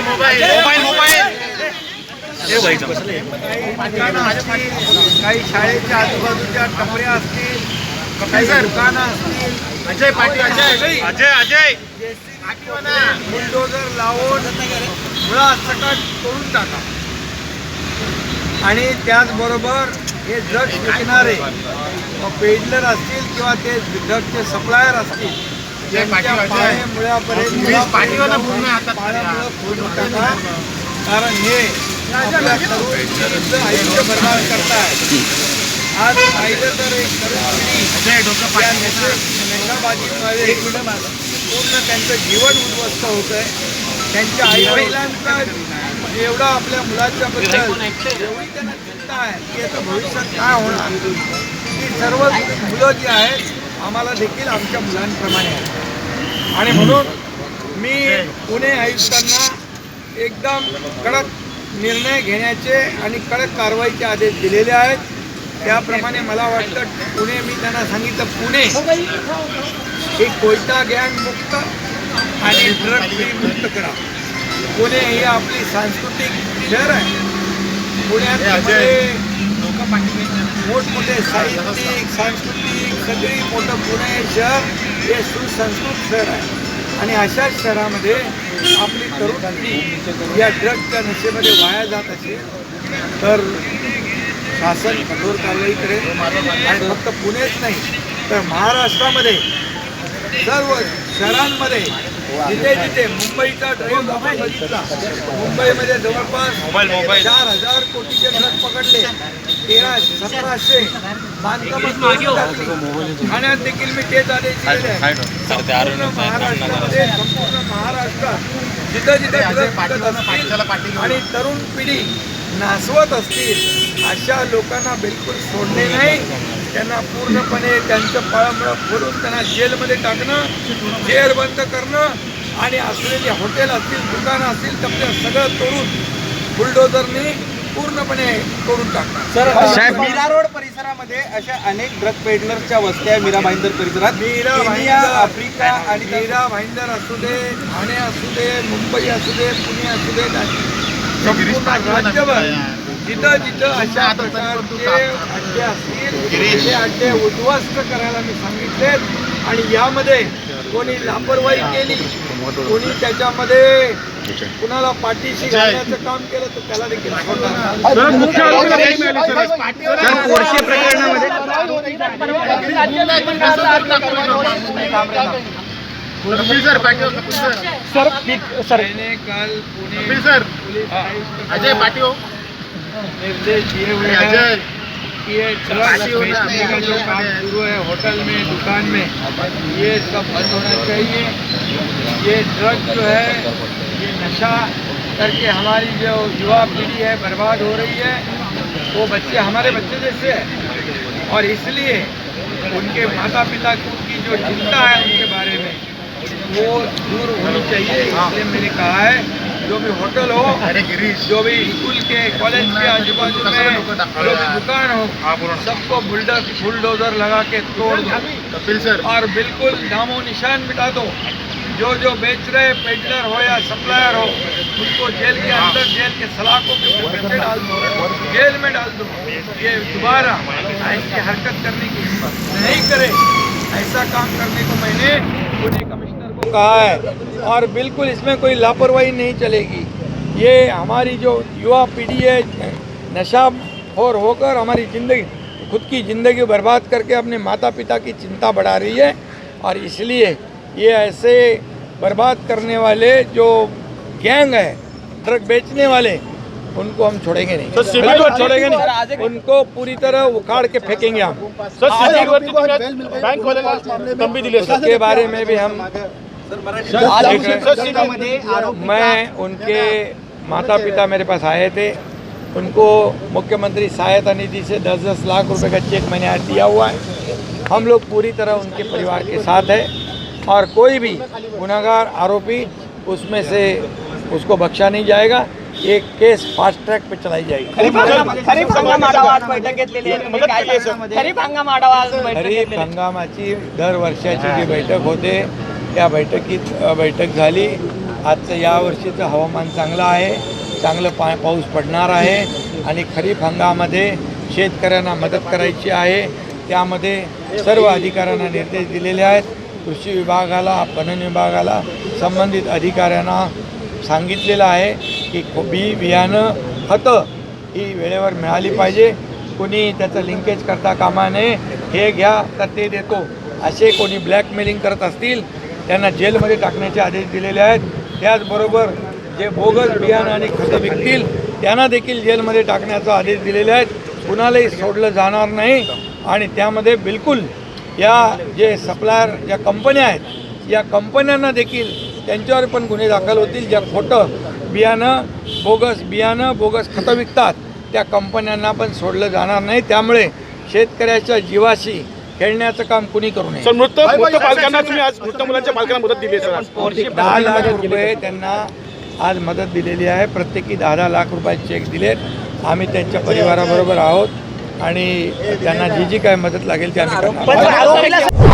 Mobile mobile mobile दुकानं काही शाळेच्या आजूबाजूच्या टपऱ्या असतील काही दुकानं असतील अजय पाटील अजय अजय अजय. बुलडोजर लावून मुळा सकट तोडून टाका. आणि त्याचबरोबर हे ड्रग्स विकणारे पेडलर असतील किंवा ते ड्रग्सचे सप्लायर असतील मुळापर्यंत कारण हे आयुष्य बर्बाद करताय. आज पाहिलं तर एक तरुण पिढी पूर्ण त्यांचं जीवन उद्ध्वस्त होत आहे त्यांच्या आई वडिलांचा एवढा आपल्या मुलाच्या बद्दल एवढी त्यांना चिंता आहे की याचं भविष्यात काय होणार. ही सर्व मुलं जी आहेत आम्हाला देखील आमच्या मुलांप्रमाणे आहेत. आणि म्हणून मी पुणे आयुक्तांना एकदम कडक निर्णय घेण्याचे आणि कडक कारवाईचे आदेश दिलेले आहेत. त्याप्रमाणे मला वाटतं पुणे मी त्यांना सांगितलं पुणे. ही कोयता गँग मुक्त आणि ड्रग फ्री मुक्त करा. पुणे ही आपली सांस्कृतिक शहर आहे. पुण्यात पाटील मोठमोठे साहित्यिक सांस्कृतिक सगळी मोठं पुणे शहर हे सुसंस्कृत शहर आहे. आणि अशाच शहरामध्ये आपली तरुण पिढी या ड्रगच्या नशेमध्ये वाया जात असेल तर शासन कठोर कारवाई करेल. आणि फक्त पुणेच नाही तर महाराष्ट्रामध्ये सर्व शहरांमध्ये जिथे जिथे मुंबईचा ड्राईव्ह आपण बघितला मुंबईमध्ये जवळपास मोबाईल, मोबाईल. चार हजार कोटीचे ट्रक पकडले. तेरा सतराशे बांधकाम ठाण्यात देखील मी तेच आदेश दिलेले आहेत संपूर्ण महाराष्ट्रामध्ये संपूर्ण महाराष्ट्रात जिथं जिथं आणि तरुण पिढी नासवत असतील अशा लोकांना बिलकुल सोडणे नाही. त्यांना पूर्णपणे त्यांचं पळमळ फोडून त्यांना जेलमध्ये टाकणं जेल बंद करणं आणि असलेली हॉटेल असतील दुकानं असतील तर सगळं तोडून बुलडोजरनी पूर्णपणे तोडून टाकणं साहेब मीरा रोड परिसरामध्ये अशा अनेक ड्रग पेडलर्सच्या वस्त्या आहे मीरा भाईंदर परिसरात. मीरा भाईंदर आफ्रिका आणि मीरा भाईंदर असू दे ठाणे असू दे मुंबई असू दे पुणे असू दे संपूर्ण राज्यभर जिथं जिथं अशा प्रकारचे अड्डे असतील ते अड्डे उद्ध्वस्त करायला मी सांगितलेत. आणि यामध्ये कोणी लापरवाही केली कोणी त्याच्यामध्ये कुणाला पाठीशी घालण्याचं काम केलं तर त्याला देखील काल पुणे पोलीस आयुक्त अजय पाटील. निर्देश हैं। ये ड्रग्स बेचने का जो काम शुरू है होटल में दुकान में ये सब बंद होना चाहिए। ये ड्रग जो है ये नशा करके हमारी जो युवा पीढ़ी है बर्बाद हो रही है। वो बच्चे हमारे बच्चे जैसे हैं। और इसलिए उनके माता पिता की उनकी जो चिंता है उनके बारे में वो दूर होनी चाहिए। इसलिए मैंने कहा है जो भी होटल हो अरे गिरीश जो भी स्कूल के कॉलेज के आजू बाजू में जो भी दुकान हो सबको बुलडर बुलडोजर लगा के तोड़ दो। कपिल सर। और बिल्कुल नामो निशान मिटा दो। जो जो बेच रहे पेडलर हो या सप्लायर हो उनको जेल के अंदर जेल के सलाखों के ऊपर डाल दो। जेल में डाल दो। ये दोबारा ऐसी हरकत करने की नहीं करे। ऐसा काम करने को मैंने पुणे कमिश्नर को कहा है और बिल्कुल इसमें कोई लापरवाही नहीं चलेगी। ये हमारी जो युवा पीढ़ी है नशा और होकर हमारी ज़िंदगी खुद की ज़िंदगी बर्बाद करके अपने माता पिता की चिंता बढ़ा रही है और इसलिए ये ऐसे बर्बाद करने वाले जो गैंग है ड्रग बेचने वाले उनको हम छोड़ेंगे नहीं। बिल्कुल छोड़ेंगे नहीं। उनको पूरी तरह उखाड़ के फेंकेंगे हम। बँक तंबी दिली उसके बारे में भी हम मध्ये मैं उनके माता पिता मेरे पास आए थे। उनको मुख्यमंत्री सहायता निधि से 10-10 लाख रुपए का चेक मैंने आज दिया हुआ है। हम लोग पूरी तरह उनके परिवार के साथ है और कोई भी गुनागार आरोपी उसमें से उसको बख्शा नहीं जाएगा। एक केस फास्ट ट्रैक पे चलाई जाएगी। खरीप हंगाम खरीप. हंगामाची दर वर्षाची जी बैठक होते त्या बैठकीत बैठक झाली. आजचं यावर्षीचं हवामान चांगलं आहे. चांगलं पा पाऊस पडणार आहे. आणि खरीप हंगामामध्ये शेतकऱ्यांना मदत करायची आहे. त्यामध्ये सर्व अधिकाऱ्यांना निर्देश दिलेले आहेत. कृषी विभागाला पणन विभागाला संबंधित अधिकाऱ्यांना सांगितलेलं आहे की बी बियाणं खतं ही वेळेवर मिळाली पाहिजे. कोणी त्याचं लिंकेज करता कामा नये. हे घ्या तर ते देतो. असे कोणी ब्लॅकमेलिंग करत असतील त्यांना जेलमध्ये टाकण्याचे आदेश दिलेले आहेत. त्याचबरोबर जे बोगस बियाणं आणि खतं विकतील त्यांना देखील जेलमध्ये टाकण्याचा आदेश दिलेले आहेत. कुणालाही सोडलं जाणार नाही आणि त्यामध्ये बिलकुल या जे सप्लायर ज्या कंपन्या आहेत या कंपन्यांना देखील त्यांच्यावर पण गुन्हे दाखल होतील. ज्या खोटं बियाणं बोगस बियाणं बोगस खतं विकतात त्या कंपन्यांना पण सोडलं जाणार नाही. त्यामुळे शेतकऱ्याच्या जीवाशी खेळण्याचं काम कुणी करू नये सर मृत मृत पालकांना तुम्ही आज मृत मुलांच्या पालकांना मदत दिली आहे सर आज. दहा लाख रुपये त्यांना आज मदत दिलेली आहे प्रत्येकी दहा दहा लाख रुपयाचे चेक दिलेत आम्ही त्यांच्या परिवाराबरोबर आहोत आणि त्यांना जी जी काय मदत लागेल ती आम्ही करणार आहोत.